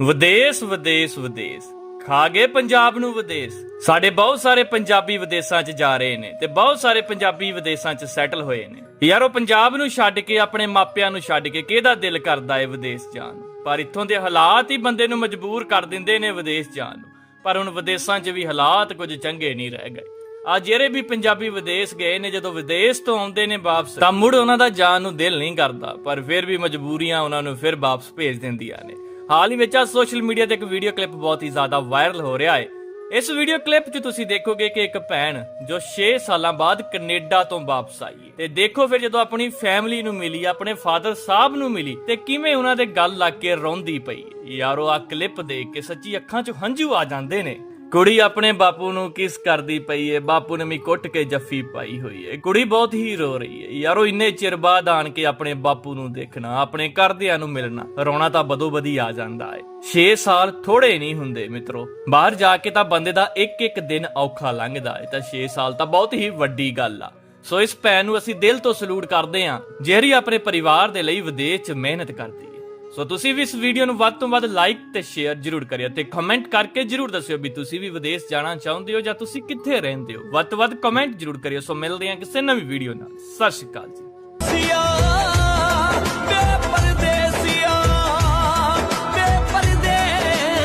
ਵਿਦੇਸ਼ ਵਿਦੇਸ਼ ਵਿਦੇਸ਼। ਖਾ ਗਏ ਪੰਜਾਬ ਨੂੰ ਵਿਦੇਸ਼। ਸਾਡੇ ਬਹੁਤ ਸਾਰੇ ਪੰਜਾਬੀ ਵਿਦੇਸ਼ਾਂ 'ਚ ਜਾ ਰਹੇ ਨੇ ਤੇ ਬਹੁਤ ਸਾਰੇ ਪੰਜਾਬੀ ਵਿਦੇਸ਼ਾਂ 'ਚ ਸੈਟਲ ਹੋਏ ਨੇ। ਯਾਰ ਉਹ ਪੰਜਾਬ ਨੂੰ ਛੱਡ ਕੇ, ਆਪਣੇ ਮਾਪਿਆਂ ਨੂੰ ਛੱਡ ਕੇ ਕਿਹਦਾ ਦਿਲ ਕਰਦਾ ਏ ਵਿਦੇਸ਼ ਜਾਣ ਨੂੰ? ਪਰ ਇੱਥੋਂ ਦੇ ਹਾਲਾਤ ਹੀ ਬੰਦੇ ਨੂੰ ਮਜਬੂਰ ਕਰ ਦਿੰਦੇ ਨੇ ਵਿਦੇਸ਼ ਜਾਣ ਨੂੰ। ਪਰ ਹੁਣ ਵਿਦੇਸ਼ਾਂ 'ਚ ਵੀ ਹਾਲਾਤ ਕੁਝ ਚੰਗੇ ਨਹੀਂ ਰਹਿ ਗਏ। ਆ ਜਿਹੜੇ ਵੀ ਪੰਜਾਬੀ ਵਿਦੇਸ਼ ਗਏ ਨੇ, ਜਦੋਂ ਵਿਦੇਸ਼ ਤੋਂ ਆਉਂਦੇ ਨੇ ਵਾਪਸ, ਤਾਂ ਮੁੜ ਉਹਨਾਂ ਦਾ ਜਾਣ ਨੂੰ ਦਿਲ ਨਹੀਂ ਕਰਦਾ, ਪਰ ਫਿਰ ਵੀ ਮਜਬੂਰੀਆਂ ਉਹਨਾਂ ਨੂੰ ਫਿਰ ਵਾਪਸ ਭੇਜ ਦਿੰਦੀਆਂ ਨੇ। ਹਾਲ ਹੀ ਵਿੱਚ ਆ ਸੋਸ਼ਲ ਮੀਡੀਆ ਤੇ ਇੱਕ ਵੀਡੀਓ ਕਲਿੱਪ ਬਹੁਤ ਹੀ ਜ਼ਿਆਦਾ ਵਾਇਰਲ ਹੋ ਰਿਹਾ ਹੈ ਇਸ ਵੀਡੀਓ ਕਲਿੱਪ 'ਚ ਤੁਸੀਂ ਦੇਖੋਗੇ ਕਿ ਇੱਕ ਭੈਣ ਜੋ 6 ਸਾਲਾਂ ਬਾਅਦ ਕੈਨੇਡਾ ਤੋਂ ਵਾਪਸ ਆਈ ਹੈ ਤੇ ਦੇਖੋ ਫਿਰ ਜਦੋਂ ਆਪਣੀ ਫੈਮਿਲੀ ਨੂੰ ਮਿਲੀ, ਆਪਣੇ ਫਾਦਰ ਸਾਹਿਬ ਨੂੰ ਮਿਲੀ, ਤੇ ਕਿਵੇਂ ਉਹਨਾਂ ਦੇ ਗੱਲ ਲੱਗ ਕੇ ਰੋਂਦੀ ਪਈ। ਹੈ। ਯਾਰੋ ਆ ਕਲਿੱਪ ਦੇਖ ਕੇ ਸੱਚੀ ਅੱਖਾਂ 'ਚ ਹੰਝੂ ਆ ਜਾਂਦੇ ਨੇ। ਕੁੜੀ ਆਪਣੇ ਬਾਪੂ ਨੂੰ ਕਿਸ ਕਰਦੀ ਪਈ ਏ? ਬਾਪੂ ਨੇ ਵੀ ਕੁੱਟ ਕੇ ਜੱਫੀ ਪਾਈ ਹੋਈ ਏ। ਕੁੜੀ ਬਹੁਤ ਹੀ ਰੋ ਰਹੀ ਏ। ਯਾਰੋ, ਇੰਨੇ ਚਿਰ ਬਾਅਦ ਆਣ ਕੇ ਆਪਣੇ ਬਾਪੂ ਨੂੰ ਦੇਖਣਾ, ਆਪਣੇ ਘਰਦਿਆਂ ਨੂੰ ਮਿਲਣਾ, ਰੋਣਾ ਤਾਂ ਬਦੋ ਬਦੀ ਆ ਜਾਂਦਾ ਏ। 6 ਸਾਲ ਥੋੜੇ ਨਹੀਂ ਹੁੰਦੇ ਮਿੱਤਰੋ। ਬਾਹਰ ਜਾ ਕੇ ਤਾਂ ਬੰਦੇ ਦਾ ਇੱਕ ਇੱਕ ਦਿਨ ਔਖਾ ਲੰਘਦਾ ਏ। ਤਾਂ 6 ਸਾਲ ਤਾਂ ਬਹੁਤ ਹੀ ਵੱਡੀ ਗੱਲ ਆ। ਸੋ ਇਸ ਭੈਣ ਨੂੰ ਅਸੀਂ ਦਿਲ ਤੋਂ ਸਲੂਟ ਕਰਦੇ ਹਾਂ ਜਿਹੜੀ ਆਪਣੇ ਪਰਿਵਾਰ ਦੇ ਲਈ ਵਿਦੇਸ਼ 'ਚ ਮਿਹਨਤ ਕਰਦੀ ਏ। ਸੋ ਤੁਸੀਂ ਵੀ ਇਸ ਵੀਡੀਓ ਨੂੰ ਵੱਧ ਤੋਂ ਵੱਧ ਲਾਈਕ ਤੇ ਸ਼ੇਅਰ ਜਰੂਰ ਕਰਿਓ ਤੇ ਕਮੈਂਟ ਕਰਕੇ ਜਰੂਰ ਦੱਸਿਓ ਵੀ ਤੁਸੀਂ ਵੀ ਵਿਦੇਸ਼ ਜਾਣਾ ਚਾਹੁੰਦੇ ਹੋ ਜਾਂ ਤੁਸੀਂ ਕਿੱਥੇ ਰਹਿੰਦੇ ਹੋ। ਵੱਧ ਤੋਂ ਵੱਧ ਕਮੈਂਟ ਜਰੂਰ ਕਰਿਓ। ਸੋ ਮਿਲਦੇ ਹਾਂ ਕਿਸੇ ਨਵੀਂ ਵੀਡੀਓ ਨਾਲ। ਸਤਿ ਸ਼੍ਰੀ ਅਕਾਲ ਜੀ।